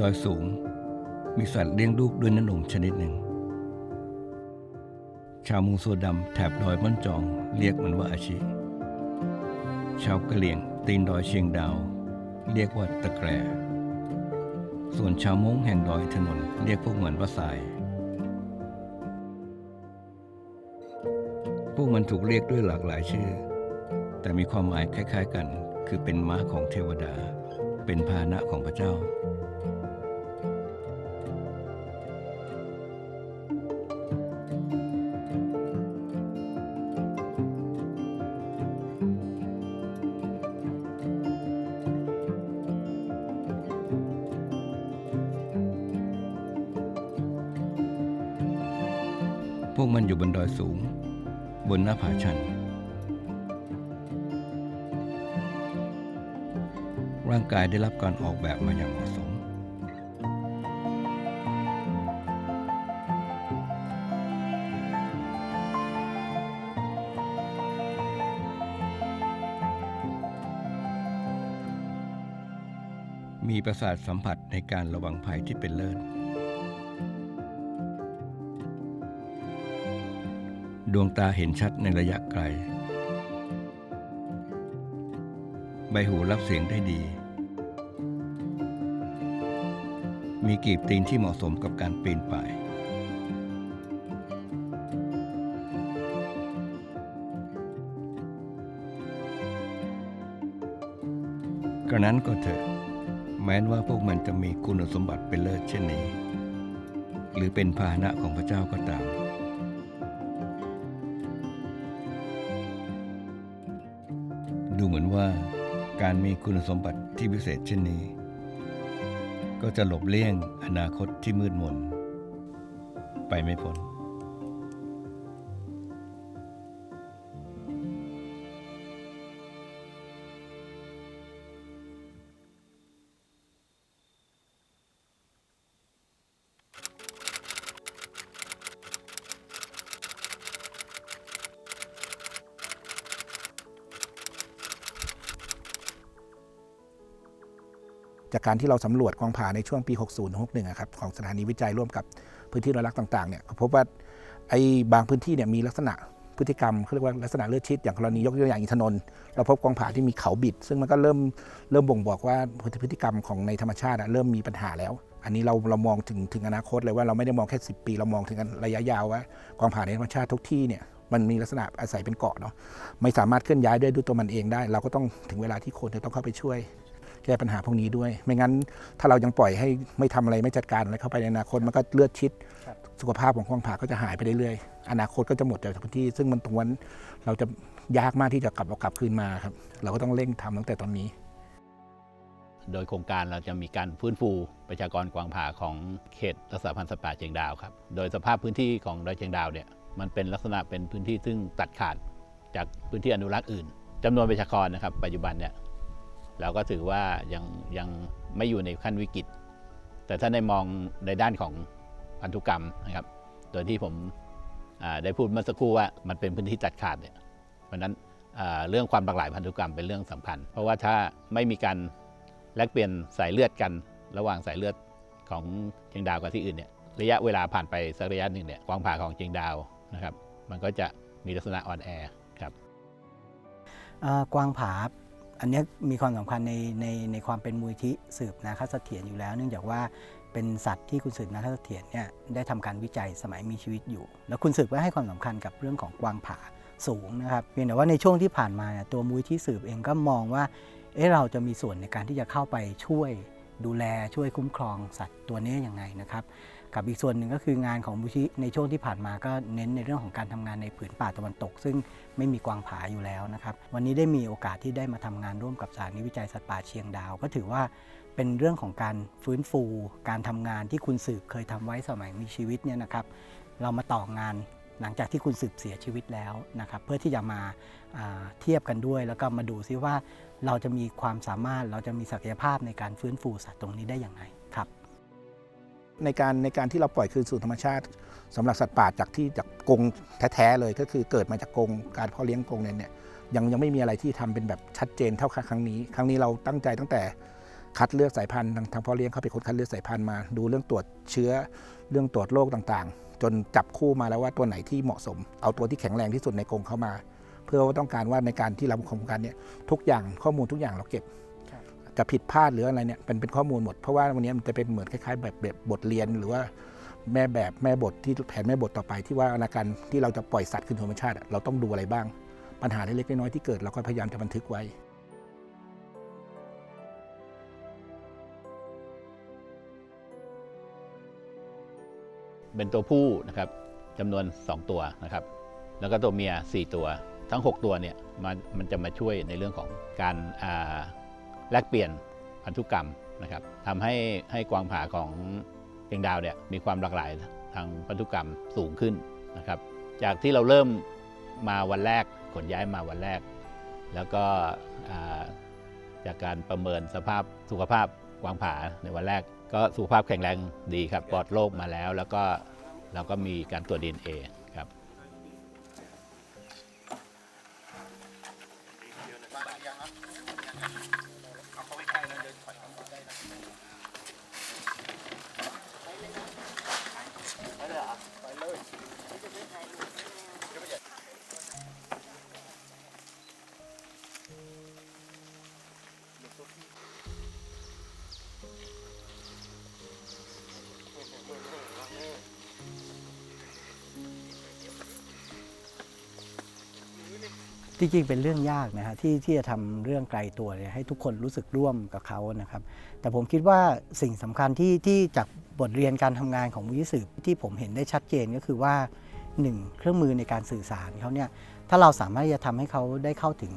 ดอยสูง มีสัตว์เลี้ยงลูกด้วยน้ำนมชนิดหนึ่ง ชาวมุงโซดำแถบดอยม่อนจองเรียกมันว่าอาชิชาวกะเหลี่ยงตีนดอยเชียงดาว เรียกว่าตะแกรส่วนชาวม้งแห่งดอยถนนเรียกพวกมันว่าสาย พวกมันถูกเรียกด้วยหลากหลายชื่อ แต่มีความหมายคล้าย ๆกัน คือเป็นม้าของเทวดา เป็นพาหนะของพระเจ้า ร่างกายได้รับการออกแบบมาอย่างเหมาะสม มีประสาทสัมผัสในการระวังภัยที่เป็นเลิศดวงตาเห็นชัดในระยะไกล ใบหูรับเสียงได้ดี มีกีบตีนที่เหมาะสมกับการปีนป่าย กระนั้นก็เถอะ แม้นว่าพวกมันจะมีคุณสมบัติเป็นเลิศเช่นนี้ หรือเป็นพาหนะของพระเจ้าก็ตามดูเหมือนว่าการมีคุณสมบัติที่พิเศษเช่นนี้ ก็จะหลบเลี่ยงอนาคตที่มืดมน ไปไม่พ้น จากการที่เราสำรวจกองผาในช่วงปี 60-61ครับของสถานีวิจัยร่วมกับพื้นที่อนุรักษ์ต่างๆเนี่ยพบว่าไอ้บางพื้นที่เนี่ยมีลักษณะพฤติกรรมเขาเรียกว่าลักษณะเลือดชิดอย่างกรณียกตัวอย่างอินทนนท์เราพบกองผาที่มีเขาบิด ซึ่งมันก็เริ่มเริ่มบ่งบอกว่าพฤติกรรมของในธรรมชาติเริ่มมีปัญหาแล้ว อันนี้เราเรามองถึงถึงอนาคตเลยว่าเราไม่ได้มองแค่ 10 ปี เรามองถึงระยะยาวว่ากองผาในธรรมชาติทุกที่เนี่ยมันมีลักษณะอาศัยเป็นเกาะเนาะไม่สามารถเคลื่อนย้ายได้ด้วยตัวมันเองได้ เราก็ต้องถึงเวลาที่คนจะต้องเข้าไปช่วย แก้ปัญหาพวกนี้ด้วย ไม่งั้นถ้าเรายังปล่อยให้ไม่ทำอะไรไม่จัดการอะไรเข้าไปในอนาคตมันก็เลือดชิด สุขภาพของกวางผาก็จะหายไปเรื่อยๆอนาคตก็จะหมดจากพื้นที่ ซึ่งมันตรงนั้นเราจะยากมากที่จะกลับเอากลับคืนมาครับ เราก็ต้องเร่งทำตั้งแต่ตอนนี้ โดยโครงการเราจะมีการฟื้นฟูประชากรกวางผาของเขตรักษาพันธุ์สัตว์ป่าเชียงดาวครับ โดยสภาพพื้นที่ของดอยเชียงดาวเนี่ยมันเป็นลักษณะเป็นพื้นที่ซึ่งตัดขาดจากพื้นที่อนุรักษ์อื่นจำนวนประชากรนะครับ ปัจจุบันเนี่ย เราก็ถือว่ายังยังไม่อยู่ในขั้นวิกฤต แต่ถ้าในมองในด้านของพันธุกรรมนะครับ โดยที่ผมได้พูดเมื่อสักครู่ว่ามันเป็นพื้นที่ตัดขาดเนี่ยเพราะฉะนั้นเรื่องความหลากหลายพันธุกรรมเป็นเรื่องสำคัญ เพราะว่าถ้าไม่มีการแลกเปลี่ยนสายเลือดกันระหว่างสายเลือดของเชียงดาวกับที่อื่นเนี่ยระยะเวลาผ่านไปสักระยะหนึ่งเนี่ยกวางผ่าของเชียงดาวนะครับ มันก็จะมีลักษณะอ่อนแอครับกวางผา อันนี้มีความสำคัญในในในความเป็นมูลที่สืบนาคเสถียรอยู่แล้ว เนื่องจากว่าเป็นสัตว์ที่คุณสืบนาคเสถียรเนี่ยได้ทำการวิจัยสมัยมีชีวิตอยู่ แล้วคุณสืบก็ให้ความสำคัญกับเรื่องของกวางผาสูงนะครับเพียงแต่ว่าในช่วงที่ผ่านมาเนี่ยตัวมูลที่สืบเองก็มองว่าเอ๊ะเราจะมีส่วนในการที่จะเข้าไปช่วยดูแลช่วยคุ้มครองสัตว์ตัวนี้ยังไงนะครับ กับอีกส่วนหนึ่งก็คืองานของมูลที่ในช่วงที่ผ่านมาก็เน้นในเรื่องของการทำงานในผืนป่าตะวันตก ซึ่งไม่มีกวางผาอยู่แล้วนะครับวันนี้ได้มีโอกาสที่ได้มาทำงานร่วมกับสถานีวิจัยสัตว์ป่าเชียงดาว ก็ถือว่าเป็นเรื่องของการฟื้นฟู การทำงานที่คุณสืบเคยทำไว้สมัยมีชีวิตเนี่ยนะครับ เรามาต่องานหลังจากที่คุณสืบเสียชีวิตแล้วนะครับเพื่อที่จะมาาเทียบกันด้วย แล้วก็มาดูซิว่าเราจะมีความสามารถเราจะมีศักยภาพในการฟื้นฟูสัตว์ตรงนี้ได้อย่างไร ในการในการที่เราปล่อยคืนสู่ธรรมชาติสำหรับสัตว์ป่าจากที่จากกรงแท้ๆเลยก็คือเกิดมาจากกรงการเพาะเลี้ยงกรงเนี่ยเนี่ยยังยังไม่มีอะไรที่ทำเป็นแบบชัดเจนเท่าครั้งนี้ ครั้งนี้เราตั้งใจตั้งแต่คัดเลือกสายพันธุ์ทางทางพ่อเลี้ยงเขาเป็นคนคัดเลือกสายพันธุ์มา ดูเรื่องตรวจเชื้อเรื่องตรวจโรคต่างๆ จนจับคู่มาแล้วว่าตัวไหนที่เหมาะสม เอาตัวที่แข็งแรงที่สุดในกรงเข้ามา เพื่อว่าต้องการว่าในการที่เราโครงการเนี่ยทุกอย่างข้อมูลทุกอย่างเราเก็บ จะผิดพลาดหรืออะไรเนี่ยเป็นเป็นข้อมูลหมด เพราะว่าวันนี้มันจะเป็นเหมือนคล้ายๆ แบบแบบบทเรียนหรือว่าแม่แบบแม่บทที่แผนแม่บทต่อไปที่ว่าในการที่เราจะปล่อยสัตว์คืนธรรมชาติเราต้องดูอะไรบ้าง ปัญหาเล็กๆน้อยๆที่เกิดเราก็พยายามจะบันทึกไว้เป็นตัวผู้นะครับจำนวน 2 ตัวนะครับ แล้วก็ตัวเมีย 4 ตัว ทั้ง 6 ตัวเนี่ยมันมันจะมาช่วยในเรื่องของการอ่า แลกเปลี่ยนพันธุกรรมนะครับทำให้ให้กวางผาของเพียงดาวเนี่ยมีความหลากหลายทางพันธุกรรมสูงขึ้นนะครับ จากที่เราเริ่มมาวันแรกขนย้ายมาวันแรก แล้วก็จากการประเมินสภาพสุขภาพกวางผาในวันแรก ก็สุขภาพแข็งแรงดีครับปลอดโรคมาแล้ว แล้วก็เราก็มีการตรวจ DNA ครับ จริงๆเป็นเรื่องยากนะฮะที่ที่จะทำเรื่องไกลตัวเนี่ยให้ทุกคนรู้สึกร่วมกับเขานะครับ แต่ผมคิดว่าสิ่งสำคัญที่ที่จากบทเรียนการทำงานของมุยสืบที่ผมเห็นได้ชัดเจนก็คือว่าหนึ่งเครื่องมือในการสื่อสารเขาเนี่ยถ้าเราสามารถจะทำให้เขาได้เข้าถึง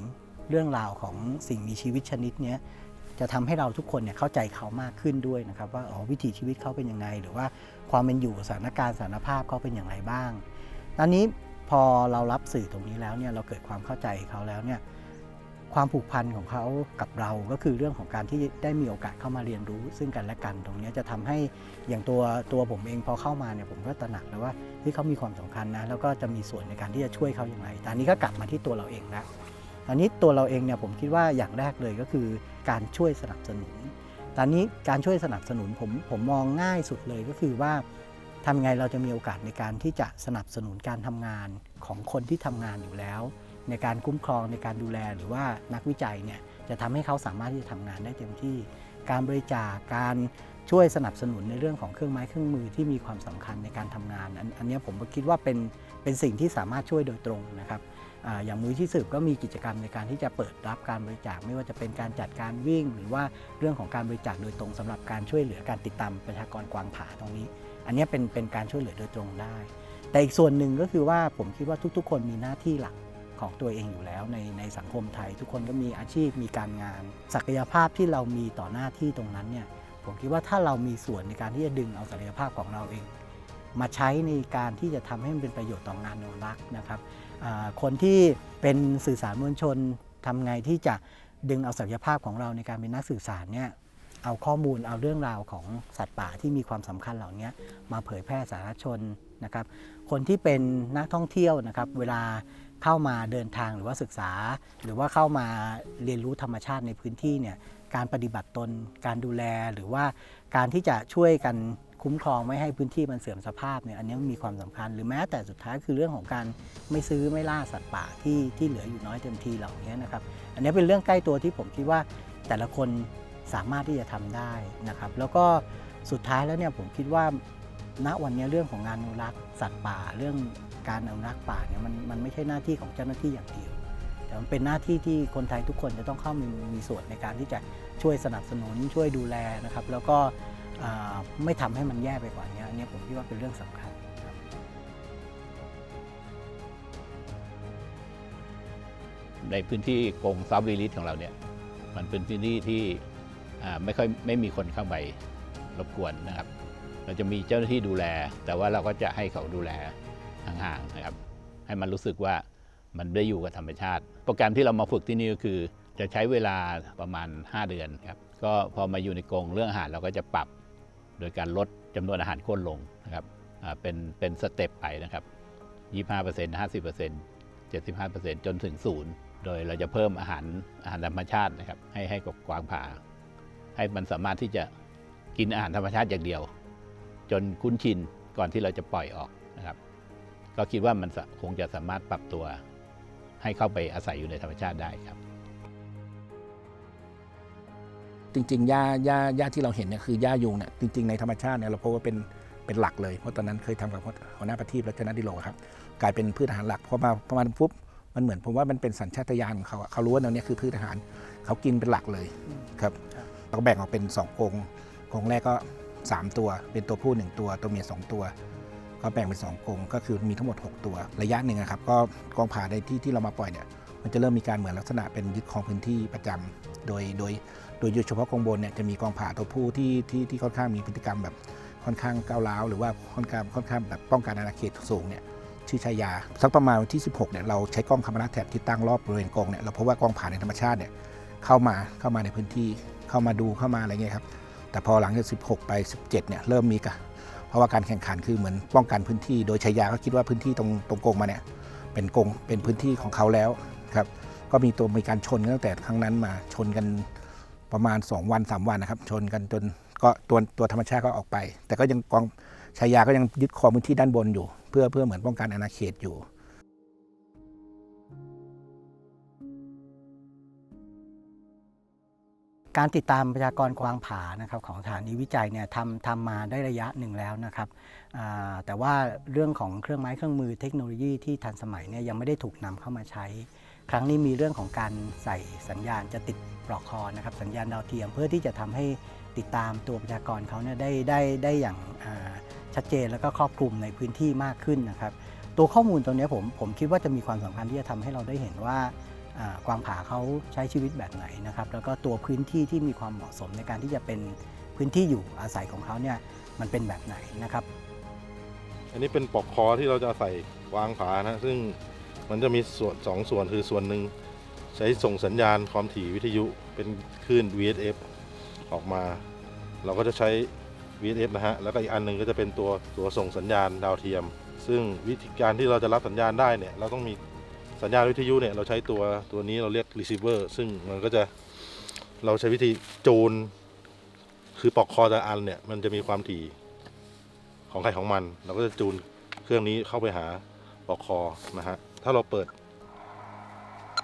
เรื่องราวของสิ่งมีชีวิตชนิดนี้จะทำให้เราทุกคนเนี่ยเข้าใจเขามากขึ้นด้วยนะครับ ว่าอ๋อวิถีชีวิตเขาเป็นยังไง หรือว่าความเป็นอยู่สถานการณ์สถานภาพเขาเป็นอย่างไรบ้างตอนนี้ พอเรารับสื่อตรงนี้แล้วเนี่ยเราเกิดความเข้าใจเขาแล้วเนี่ยความผูกพันของเขากับเราก็คือเรื่องของการที่ได้มีโอกาสเข้ามาเรียนรู้ ซึ่งกันและกันตรงนี้จะทำให้อย่างตัวตัวผมเองพอเข้ามาเนี่ยผมก็ตระหนักแล้วว่าที่เขามีความสำคัญนะแล้วก็จะมีส่วนในการที่จะช่วยเขาอย่างไรแต่อันนี้ก็กลับมาที่ตัวเราเองแล้วตอนนี้ตัวเราเองเนี่ยผมคิดว่าอย่างแรกเลยก็คือการช่วยสนับสนุนตอนนี้การช่วยสนับสนุนผมผมมองง่ายสุดเลยก็คือว่า ทำไงเราจะมีโอกาสในการที่จะสนับสนุนการทำงานของคนที่ทำงานอยู่แล้ว ในการคุ้มครองในการดูแลหรือว่านักวิจัยเนี่ยจะทำให้เขาสามารถที่จะทำงานได้เต็มที่ การบริจาคการช่วยสนับสนุนในเรื่องของเครื่องไม้เครื่องมือที่มีความสำคัญในการทำงานอันอันนี้ผมคิดว่าเป็นเป็นสิ่งที่สามารถช่วยโดยตรงนะครับอย่างมูลที่สืบก็มีกิจกรรมในการที่จะเปิดรับการบริจาคไม่ว่าจะเป็นการจัดการวิ่ง หรือว่าเรื่องของการบริจาคโดยตรงสำหรับการช่วยเหลือการติดตามประชากรกวางผาตรงนี้ อันนี้เป็นเป็นการช่วยเหลือโดยตรงได้ แต่อีกส่วนหนึ่งก็คือว่าผมคิดว่าทุกๆ คนมีหน้าที่หลักของตัวเองอยู่แล้วในในสังคมไทย ทุกคนก็มีอาชีพมีการงาน ศักยภาพที่เรามีต่อหน้าที่ตรงนั้นเนี่ยผมคิดว่าถ้าเรามีส่วนในการที่จะดึงเอาศักยภาพของเราเอง มาใช้ในการที่จะทำให้มันเป็นประโยชน์ต่องานอนุรักษ์นะครับคนที่เป็นสื่อสารมวลชนทำไงที่จะดึงเอาศักยภาพของเราในการเป็นนักสื่อสารเนี่ย เอาข้อมูลเอาเรื่องราวของสัตว์ป่าที่มีความสำคัญเหล่านี้มาเผยแพร่สาธารณชนนะครับคนที่เป็นนักท่องเที่ยวนะครับเวลาเข้ามาเดินทางหรือว่าศึกษา หรือว่าเข้ามาเรียนรู้ธรรมชาติในพื้นที่เนี่ยการปฏิบัติตน การดูแลหรือว่าการที่จะช่วยกันคุ้มครองไม่ให้พื้นที่มันเสื่อมสภาพเนี่ยอันนี้มีความสำคัญหรือแม้แต่สุดท้ายคือเรื่องของการไม่ซื้อไม่ล่าสัตว์ป่าที่ที่เหลืออยู่น้อยเต็มทีเหล่านี้นะครับอันนี้เป็นเรื่องใกล้ตัวที่ผมคิดว่าแต่ละคน สามารถที่จะทำได้นะครับ แล้วก็สุดท้ายแล้วเนี่ยผมคิดว่าณวันนี้เรื่องของงานอนุรักษ์สัตว์ป่า เรื่องการอนุรักษ์ป่าเนี่ยมันมันไม่ใช่หน้าที่ของเจ้าหน้าที่อย่างเดียวแต่มันเป็นหน้าที่ที่คนไทยทุกคนจะต้องเข้ามีมีส่วนในการที่จะช่วยสนับสนุนช่วยดูแลนะครับ แล้วก็ไม่ทำให้มันแย่ไปกว่านี้อันนี้ผมคิดว่าเป็นเรื่องสำคัญในพื้นที่กรงซับลีลิสของเราเนี่ยมันเป็นพื้นที่ที่ ไม่ค่อยไม่มีคนเข้าไปรบกวนนะครับ เราจะมีเจ้าหน้าที่ดูแล แต่ว่าเราก็จะให้เขาดูแลห่างๆนะครับ ให้มันรู้สึกว่ามันได้อยู่กับธรรมชาติ โปรแกรมที่เรามาฝึกที่นี่ก็คือ จะใช้เวลาประมาณ 5 เดือนครับก็พอมาอยู่ในกรงเรื่องอาหารเราก็จะปรับ โดยการลดจำนวนอาหารข้นลงนะครับอ่าเป็นเป็นสเต็ปไปนะครับ25% 50% 75%จนถึงศูนย์โดยเราจะเพิ่มอาหารอาหารธรรมชาตินะครับให้ให้กับกวางผา ให้มันสามารถที่จะกินอาหารธรรมชาติอย่างเดียว จนคุ้นชินก่อนที่เราจะปล่อยออกนะครับ ก็คิดว่ามันคงจะสามารถปรับตัว ให้เข้าไปอาศัยอยู่ในธรรมชาติได้ครับ จริงๆหญ้าหญ้าหญ้าที่เราเห็นเนี่ยคือหญ้ายุงเนี่ยจริงๆในธรรมชาติเนี่ยเราพบว่าเป็นเป็นหลักเลยเพราะตอนนั้นเคยทำกับหัวหน้าประทีปรัชนาดิโลครับกลายเป็นพืชอาหารหลักพอมาประมาณปุ๊บมันเหมือนผมว่ามันเป็นสัญชาตญาณของเขาเขารู้ว่าตรงนี้ยคือพืชอาหาร เขากินเป็นหลักเลยครับ เราก็แบ่งออกเป็น2กรงกรงแรกก็ 3 ตัว เป็นตัวผู้ 1 ตัว ตัวเมีย 2 ตัว ก็แบ่งเป็น2กรงก็คือมีทั้งหมด 6 ตัว ระยะหนึ่งครับ ก็กองผ่าในที่ที่เรามาปล่อยเนี่ย มันจะเริ่มมีการเหมือนลักษณะเป็นยึดครองพื้นที่ประจำโดย โดย โดยเฉพาะกองบนเนี่ยจะมีกองผ่าตัวผู้ที่ที่ที่ค่อนข้างมีพฤติกรรมแบบค่อนข้างก้าวร้าว หรือว่าค่อนข้างค่อนข้างแบบป้องกันอาณาเขตสูงเนี่ยชื่อชายาสักประมาณวันที่ 16เนี่ยเราใช้กล้องคามาราแท็บที่ตั้งรอบบริเวณกรงเนี่ยเราพบว่ากองผ่าในธรรมชาติเนี่ยเข้ามาเข้ามาในพื้นที่ เข้ามาดูเข้ามาอะไรเงี้ยครับแต่พอหลังจาก 16 ไป 17 เนี่ยเริ่มมีกะเพราะว่าการแข่งขันคือเหมือนป้องกันพื้นที่ โดยชายาก็คิดว่าพื้นที่ตรงตรงโกงมาเนี่ยเป็นกงเป็นพื้นที่ของเขาแล้วครับก็มีตัวมีการชนกันตั้งแต่ครั้งนั้นมาชนกันประมาณ 2 วัน 3 วันนะครับ ชนกันจนก็ตัวตัวธรรมชาติก็ออกไป แต่ก็ยังกองชายาก็ยังยึดครองพื้นที่ด้านบนอยู่ เพื่อเพื่อเหมือนป้องกันอาณาเขตอยู่ การติดตามประชากรกวางผานะครับของสถานีวิจัยเนี่ยทำทำมาได้ระยะหนึ่งแล้วนะครับแต่ว่าเรื่องของเครื่องไม้เครื่องมือเทคโนโลยีที่ทันสมัยเนี่ยยังไม่ได้ถูกนำเข้ามาใช้ ครั้งนี้มีเรื่องของการใส่สัญญาณจะติดปลอกคอนะครับสัญญาณดาวเทียมเพื่อที่จะทำให้ติดตามตัวประชากรเขาเนี่ยได้ได้ได้อย่างชัดเจนแล้วก็ครอบคลุมในพื้นที่มากขึ้นนะครับ ตัวข้อมูลตรงนี้ผมผมคิดว่าจะมีความสำคัญที่จะทำให้เราได้เห็นว่า กวางผาเขาใช้ชีวิตแบบไหนนะครับ แล้วก็ตัวพื้นที่ที่มีความเหมาะสมในการที่จะเป็นพื้นที่อยู่อาศัยของเขาเนี่ยมันเป็นแบบไหนนะครับ อันนี้เป็นปลอกคอที่เราจะใส่วางผานะซึ่งมันจะมีส่วนสองส่วนคือส่วนหนึ่งใช้ส่งสัญญาณความถี่วิทยุเป็นคลื่น VHF ออกมา เราก็จะใช้ VHF นะฮะแล้วก็อีกอันหนึ่งก็จะเป็นตัวตัวส่งสัญญาณดาวเทียม ซึ่งวิธีการที่เราจะรับสัญญาณได้เนี่ยเราต้องมี สัญญาณวิทยุเนี่ยเราใช้ตัวตัวนี้เราเรียก receiver ซึ่งมันก็จะเราใช้วิธีจูน คือปลอกคอแต่ละอันเนี่ยมันจะมีความถี่ของใครของมัน เราก็จะจูนเครื่องนี้เข้าไปหาปลอกคอนะฮะถ้าเราเปิด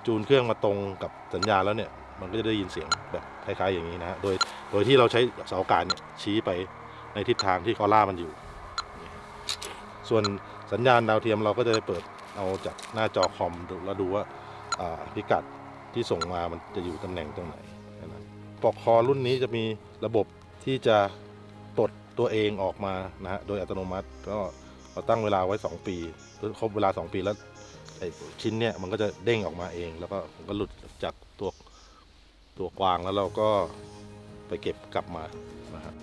จูนเครื่องมาตรงกับสัญญาณแล้วเนี่ยมันก็จะได้ยินเสียงแบบคล้ายๆอย่างนี้นะฮะโดยโดยที่เราใช้เสาอากาศเนี่ยชี้ไปในทิศทางที่คอล่ามันอยู่ ส่วนสัญญาณดาวเทียมเราก็จะได้เปิด เอาจากหน้าจอคอมแล้วดูว่าพิกัดที่ส่งมามันจะอยู่ตำแหน่งตรงไหนนั้นปลอกคอรุ่นนี้จะมีระบบที่จะปลดตัวเองออกมานะฮะโดยอัตโนมัติก็เราตั้งเวลาไว้ 2 ปีครบเวลา 2 ปีแล้วไอ้ชิ้นเนี่ยมันก็จะเด้งออกมาเอง แล้วก็มันก็หลุดจากตัวตัวกวางแล้วเราก็ไปเก็บกลับมานะฮะ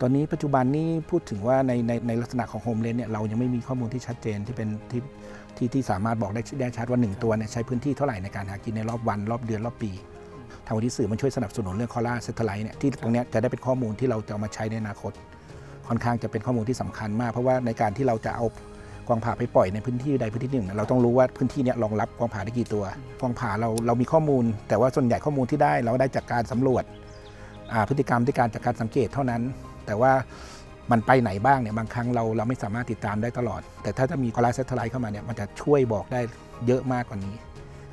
ตอนนี้ปัจจุบันนี้พูดถึงว่าในในในลักษณะของโฮมเลนเนี่ยเรายังไม่มีข้อมูลที่ชัดเจนที่เป็นที่ ที่ที่สามารถบอกได้ได้ชัดว่า 1 ตัวเนี่ยใช้พื้นที่เท่าไหร่ในการหากินในรอบวัน รอบเดือนรอบปี ทางวันที่สื่อมันช่วยสนับสนุนเรื่องคอล่าเซตไลท์เนี่ยที่ตรงนี้จะได้เป็นข้อมูลที่เราจะเอามาใช้ในอนาคต ค่อนข้างจะเป็นข้อมูลที่สำคัญมาก เพราะว่าในการที่เราจะเอากวางผาไปปล่อยในพื้นที่ใดพื้นที่หนึ่ง เราต้องรู้ว่าพื้นที่นี้รองรับกวางผาได้กี่ตัว กวางผาเราเรามีข้อมูล แต่ว่าส่วนใหญ่ข้อมูลที่ได้เราได้จากการสำรวจพฤติกรรมที่การจากการสังเกตเท่านั้น แต่ว่า มันไปไหนบ้างเนี่ยบางครั้งเราเราไม่สามารถติดตามได้ตลอด แต่ถ้าจะมีคอลาเซทไลท์เข้ามาเนี่ยมันจะช่วยบอกได้เยอะมากกว่านี้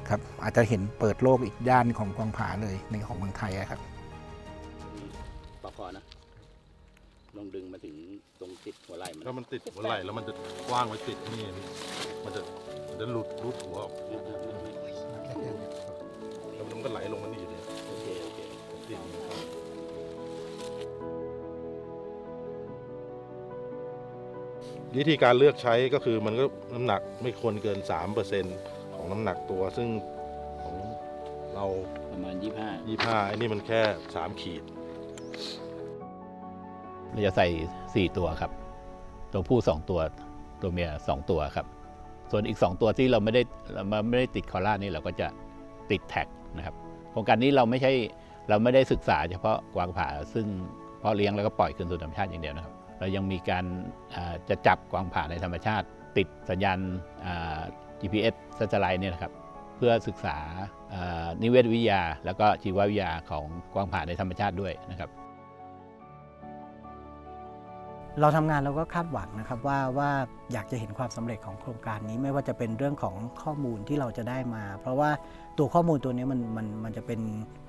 ครับอาจจะเห็นเปิดโลกอีกด้านของกวางผาเลยในของเมืองไทยอะครับปลอกคอนะลองดึงมาถึงตรงติดหัวไหล่มันถ้ามันติดหัวไหล่แล้วมันจะกว้างไว้ติดนี่มันจะมันจะหลุดรุดหัวออก วิธีการเลือกใช้ก็คือมันก็น้ำหนักไม่ควรเกิน 3%ของน้ำหนักตัวซึ่งของเรา ประมาณ 25 25ไอ้นี่มันแค่ 3 ขีด เราจะใส่ 4 ตัวครับ ตัวผู้ 2 ตัวตัวเมีย 2 ตัวครับ ส่วนอีก 2 ตัวที่เราไม่ได้เราไม่ได้ติดคอล่านี่เราก็จะติดแท็กนะครับโครงการนี้เราไม่ใช่เราไม่ได้ศึกษาเฉพาะกวางผาซึ่งเพาะเลี้ยงแล้วก็ปล่อยคืนสู่ธรรมชาติอย่างเดียวนะครับ เรายังมีการจะจับกวางผ่าในธรรมชาติ ติดสัญญาณ GPS สัญลัยเนี่ยนะครับเพื่อศึกษานิเวศวิทยา แล้วก็ชีววิทยาของกวางผ่าในธรรมชาติด้วยนะครับเราทำงานเราก็คาดหวังนะครับว่าว่าอยากจะเห็นความสำเร็จของโครงการนี้ไม่ว่าจะเป็นเรื่องของข้อมูลที่เราจะได้มา เพราะว่าตัวข้อมูลตัวนี้มันมันมันจะเป็น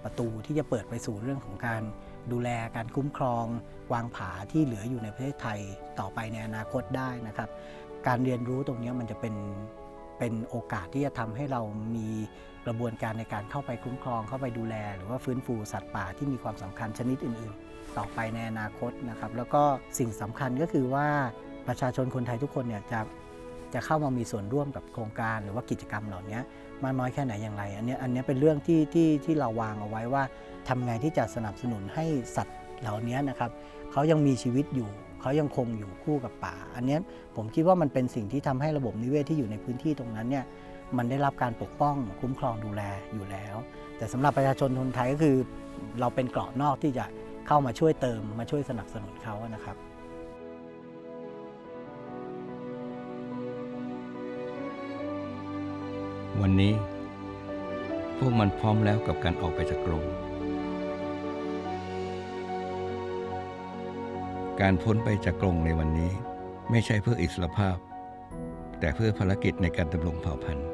ประตูที่จะเปิดไปสู่เรื่องของการ ดูแลการคุ้มครองกวางผาที่เหลืออยู่ในประเทศไทยต่อไปในอนาคตได้นะครับ การเรียนรู้ตรงนี้มันจะเป็นเป็นโอกาสที่จะทำให้เรามีกระบวนการในการเข้าไปคุ้มครองเข้าไปดูแล หรือว่าฟื้นฟูสัตว์ป่าที่มีความสำคัญชนิดอื่น ๆ ต่อไปในอนาคตนะครับ แล้วก็สิ่งสำคัญก็คือว่าประชาชนคนไทยทุกคนเนี่ยจะจะเข้ามามีส่วนร่วมกับโครงการหรือว่ากิจกรรมเหล่านี้มากน้อยแค่ไหนอย่างไร อันนี้อันนี้เป็นเรื่องที่ที่ที่เราวางเอาไว้ว่า ทำไงที่จะสนับสนุนให้สัตว์เหล่านี้นะครับเขายังมีชีวิตอยู่เขายังคงอยู่คู่กับป่า อันนี้ผมคิดว่ามันเป็นสิ่งที่ทำให้ระบบนิเวศที่อยู่ในพื้นที่ตรงนั้นเนี่ยมันได้รับการปกป้องคุ้มครองดูแลอยู่แล้ว แต่สำหรับประชาชนคนไทยก็คือ เราเป็นเกราะนอกที่จะเข้ามาช่วยเติมมาช่วยสนับสนุนเขานะครับวันนี้ พวกมันพร้อมแล้วกับการออกไปจากกรง การพ้นไปจากกรงในวันนี้ ไม่ใช่เพื่ออิสรภาพ แต่เพื่อภารกิจในการดำรงเผ่าพันธุ์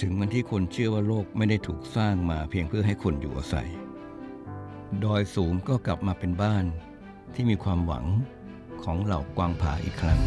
ถึงวันที่คนเชื่อว่าโลกไม่ได้ถูกสร้างมาเพียงเพื่อให้คนอยู่อาศัย ดอยสูงก็กลับมาเป็นบ้านที่มีความหวังของเหล่ากวางผาอีกครั้ง